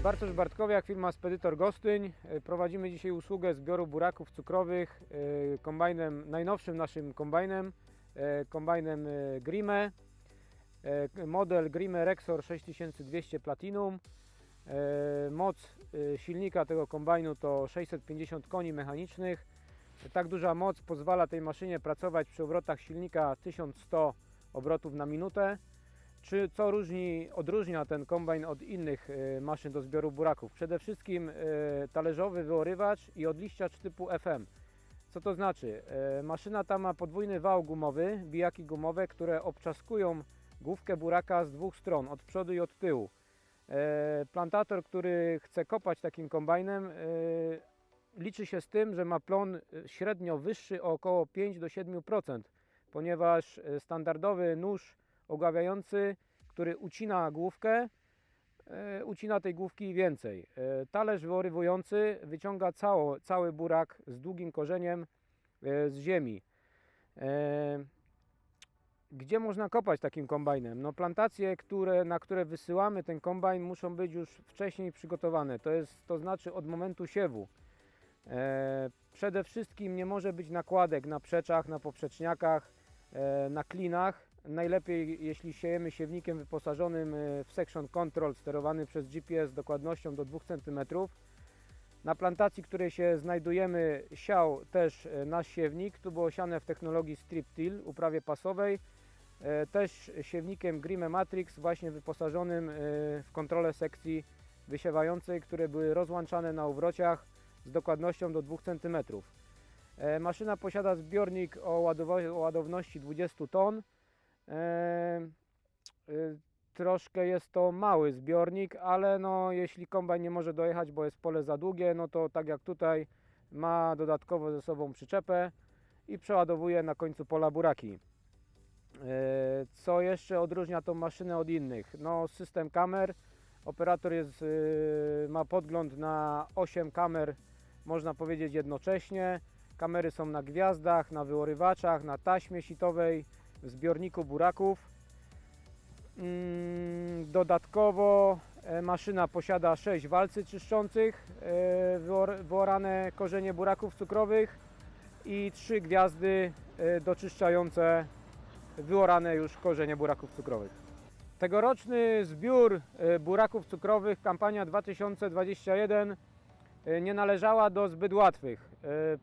Bartosz Bartkowiak, firma Spedytor Gostyń. E, Prowadzimy dzisiaj usługę zbioru buraków cukrowych e, kombajnem, najnowszym naszym kombajnem, e, kombajnem e, Grime. E, Model Grime Rexor 6200 Platinum. E, Moc e, silnika tego kombajnu to 650 koni mechanicznych. Tak duża moc pozwala tej maszynie pracować przy obrotach silnika 1100 obrotów na minutę. Czy co różni, odróżnia ten kombajn od innych e, maszyn do zbioru buraków? Przede wszystkim e, talerzowy wyorywacz i odliściacz typu FM. Co to znaczy? E, Maszyna ta ma podwójny wał gumowy, bijaki gumowe, które obczaskują główkę buraka z dwóch stron, od przodu i od tyłu. Plantator, który chce kopać takim kombajnem, liczy się z tym, że ma plon średnio wyższy o około 5 do 7%, ponieważ standardowy nóż ogławiający, który ucina główkę, e, ucina tej główki więcej. E, Talerz wyorywujący wyciąga cało, cały burak z długim korzeniem e, z ziemi. Gdzie można kopać takim kombajnem? No plantacje, które, na które wysyłamy ten kombajn muszą być już wcześniej przygotowane. To, jest, to znaczy od momentu siewu. Przede wszystkim nie może być nakładek na przeczach, na poprzeczniakach, na klinach. Najlepiej jeśli siejemy siewnikiem wyposażonym e, w section control sterowany przez GPS z dokładnością do 2 cm. Na plantacji, której się znajdujemy, siał też e, nasz siewnik. Tu było siane w technologii strip till, uprawie pasowej. E, Też siewnikiem Grime Matrix, właśnie wyposażonym w kontrolę sekcji wysiewającej, które były rozłączane na uwrociach z dokładnością do 2 cm. Maszyna posiada zbiornik o ładowności 20 ton. E, Troszkę jest to mały zbiornik, ale no, jeśli kombajn nie może dojechać, bo jest pole za długie, no to tak jak tutaj ma dodatkowo ze sobą przyczepę i przeładowuje na końcu pola buraki. E, Co jeszcze odróżnia tą maszynę od innych? No, system kamer. Operator jest, e, ma podgląd na 8 kamer, można powiedzieć jednocześnie. Kamery są na gwiazdach, na wyorywaczach, na taśmie sitowej, w zbiorniku buraków. Mm, Dodatkowo e, maszyna posiada 6 walcy czyszczących, e, wyor- wyorane korzenie buraków cukrowych i 3 gwiazdy e, doczyszczające wyorane już korzenie buraków cukrowych. Tegoroczny zbiór buraków cukrowych, kampania 2021 e, nie należała do zbyt łatwych,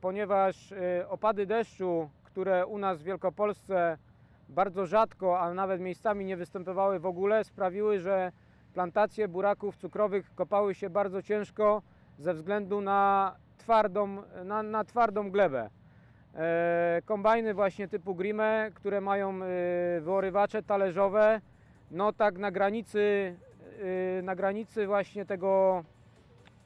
ponieważ opady deszczu, które u nas w Wielkopolsce bardzo rzadko, a nawet miejscami nie występowały w ogóle, sprawiły, że plantacje buraków cukrowych kopały się bardzo ciężko ze względu na twardą, na, na twardą glebę. E, kombajny właśnie typu Grime, które mają e, wyorywacze talerzowe, no tak na granicy, e, na granicy właśnie tego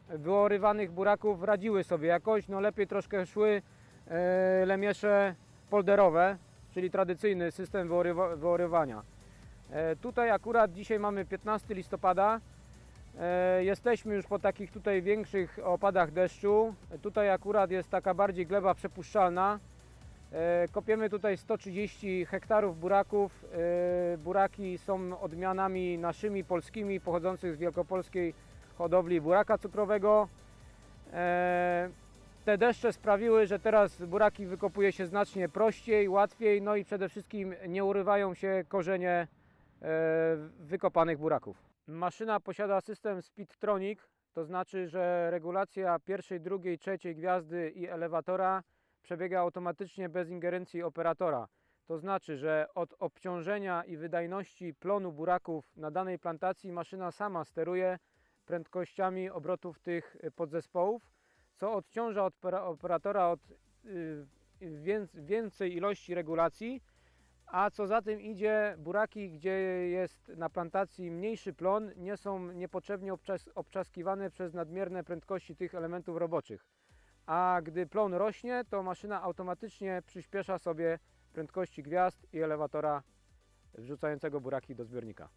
wyorywanych buraków radziły sobie jakoś, no lepiej troszkę szły e, lemiesze polderowe, czyli tradycyjny system wyorywa, wyorywania. E, tutaj akurat dzisiaj mamy 15 listopada. E, Jesteśmy już po takich tutaj większych opadach deszczu. E, Tutaj akurat jest taka bardziej gleba przepuszczalna. Kopiemy tutaj 130 hektarów buraków. Buraki są odmianami naszymi polskimi, pochodzących z wielkopolskiej hodowli buraka cukrowego. Te deszcze sprawiły, że teraz buraki wykopuje się znacznie prościej, łatwiej, no i przede wszystkim nie urywają się korzenie e, wykopanych buraków. Maszyna posiada system Speedtronic, to znaczy, że regulacja pierwszej, drugiej, trzeciej gwiazdy i elewatora przebiega automatycznie bez ingerencji operatora. To znaczy, że od obciążenia i wydajności plonu buraków na danej plantacji maszyna sama steruje prędkościami obrotów tych podzespołów, co odciąża od opera- operatora od y, wię- więcej ilości regulacji, a co za tym idzie, buraki, gdzie jest na plantacji mniejszy plon, nie są niepotrzebnie obczas, obczaskiwane przez nadmierne prędkości tych elementów roboczych. A gdy plon rośnie, to maszyna automatycznie przyspiesza sobie prędkości gwiazd i elewatora wrzucającego buraki do zbiornika.